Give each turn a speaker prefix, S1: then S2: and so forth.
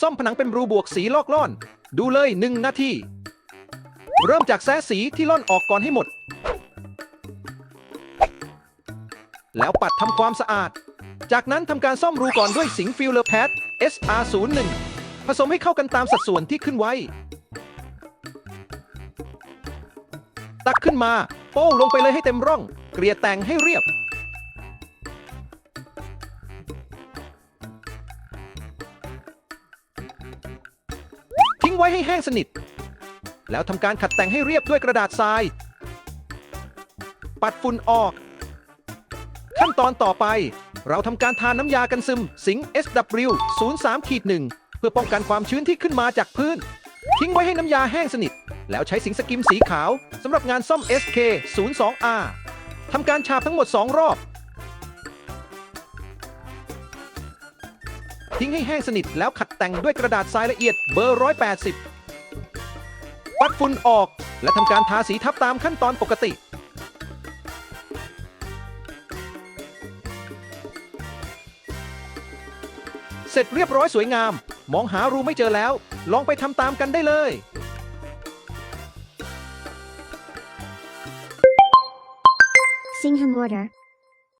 S1: ซ่อมผนังเป็นรูบวกสีลอกล่อน ดูเลย1นาที เริ่มจากแซะสีที่ล่อนออกก่อนให้หมด แล้วปัดทำความสะอาด จากนั้นทำการซ่อมรูก่อนด้วยสิงฟิลเลอร์แพด SR01 ผสมให้เข้ากันตามสัดส่วนที่ขึ้นไว้ ตักขึ้นมา โป้ลงไปเลยให้เต็มร่อง เกลี่ยแต่งให้เรียบ ทิ้งไว้ให้แห้งสนิท แล้วทำการขัดแต่งให้เรียบด้วยกระดาษทราย ปัดฝุ่นออก ขั้นตอนต่อไป เราทำการทาน้ำยากันซึม สิง SW 03ขีด1เพื่อป้องกันความชื้นที่ขึ้นมาจากพื้น ทิ้งไว้ให้น้ำยาแห้งสนิท แล้วใช้สิงสกิมสีขาวสำหรับงานซ่อม SK 02R ทำการฉาบทั้งหมด 2 รอบ ทิ้งให้แห้งสนิทแล้วขัดแต่งด้วยกระดาษทรายละเอียดเบอร์ 180 ปัดฝุ่นออก และทำการทาสีทับตามขั้นตอนปกติ เสร็จเรียบร้อยสวยงาม มองหารูไม่เจอแล้ว ลองไปทำตามกันได้เลย
S2: Singham order.